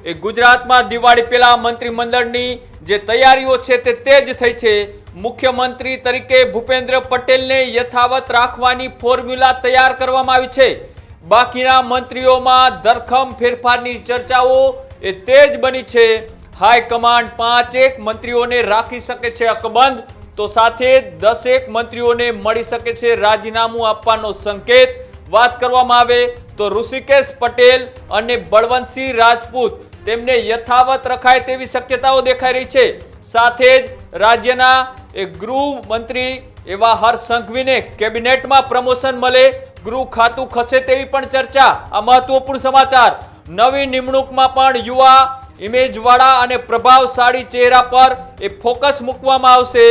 એ ગુજરાતમાં દિવાળી પહેલા મંત્રીમંડળની જે તૈયારીઓ છે તે તેજ થઈ છે. મુખ્યમંત્રી તરીકે ભૂપેન્દ્ર પટેલને યથાવત રાખવાની ફોર્મ્યુલા તૈયાર કરવામાં આવી છે. બાકીના મંત્રીઓમાં ધરખમ ફેરફારની ચર્ચાઓ એ તેજ બની છે. હાઈકમાન્ડ પાંચ એક મંત્રીઓને રાખી શકે છે અકબંધ, તો સાથે દસેક મંત્રીઓને મળી શકે છે રાજીનામું આપવાનો સંકેત. વાત કરવામાં આવે તો ઋષિકેશ પટેલ અને બળવંતસિંહ રાજપૂત તેમને યથાવત રખાય તેવી શક્યતાઓ દેખાઈ રહી છે. સાથે જ રાજ્યના ગૃહ મંત્રી એવા હર્ષ સંઘવીને કેબિનેટમાં પ્રમોશન મળે, ગૃહ ખાતું ખસે તેવી પણ ચર્ચા. આ મહત્વપૂર્ણ સમાચાર. નવી નિમણૂકમાં પણ યુવા ઇમેજવાળા અને પ્રભાવશાળી ચહેરા પર એ ફોકસ મૂકવામાં આવશે.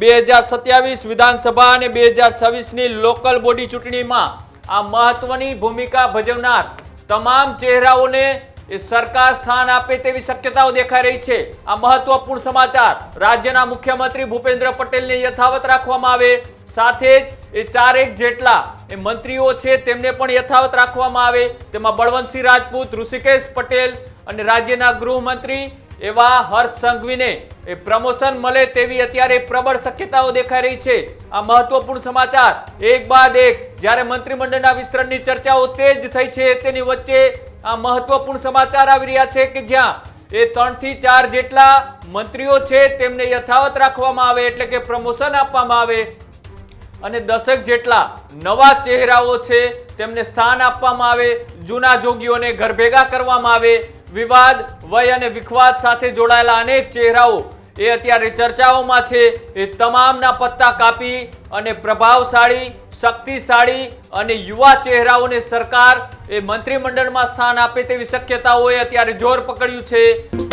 બે હજાર સત્યાવીસ વિધાનસભા અને બે હજાર છવ્વીસની લોકલ બોડી ચૂંટણીમાં આ મહત્વની ભૂમિકા ભજવનાર તમામ ચહેરાઓને એ સરકાર સ્થાન આપે તેવી શક્યતાઓ દેખાઈ રહી છે. આ મહત્વપૂર્ણ સમાચાર રાજ્યના મુખ્યમંત્રી ભૂપેન્દ્ર પટેલને યથાવત રાખવામાં આવે. સાથે જ એ ચારેક જેટલા એ મંત્રીઓ છે તેમને પણ યથાવત રાખવામાં આવે. તેમાં બળવંતસિંહ રાજપૂત, ઋષિકેશ પટેલ અને રાજ્યના ગૃહમંત્રી એવા હર્ષ સંઘવીને એ પ્રમોશન મળે તેવી અત્યારે પ્રબળ શક્યતાઓ દેખાઈ રહી છે. આ મહત્વપૂર્ણ સમાચાર એક બાદ એક. જ્યારે મંત્રીમંડળના વિસ્તરણની ચર્ચાઓ તેજ થઈ છે, તેની વચ્ચે આ મહત્વપૂર્ણ સમાચાર આવી રહ્યા છે કે જ્યાં એ ત્રણથી ચાર જેટલા મંત્રીઓ છે, તેમને યથાવત રાખવામાં આવે એટલે કે પ્રમોશન આપવામાં આવે. અને દશક જેટલા નવા ચહેરાઓ છે, તેમને સ્થાન આપવામાં આવે, જૂના જોગીઓને ઘર ભેગા કરવામાં આવે. વિવાદ, વય અને વિખવાદ સાથે જોડાયેલા અનેક ચહેરાઓ એ અત્યારે ચર્ચાઓમાં છે. એ તમામના પત્તા કાપી અને પ્રભાવશાળી, શક્તિશાળી અને યુવા ચહેરાઓને સરકાર એ મંત્રીમંડળમાં સ્થાન આપે તેવી શક્યતાઓએ અત્યારે જોર પકડ્યું છે.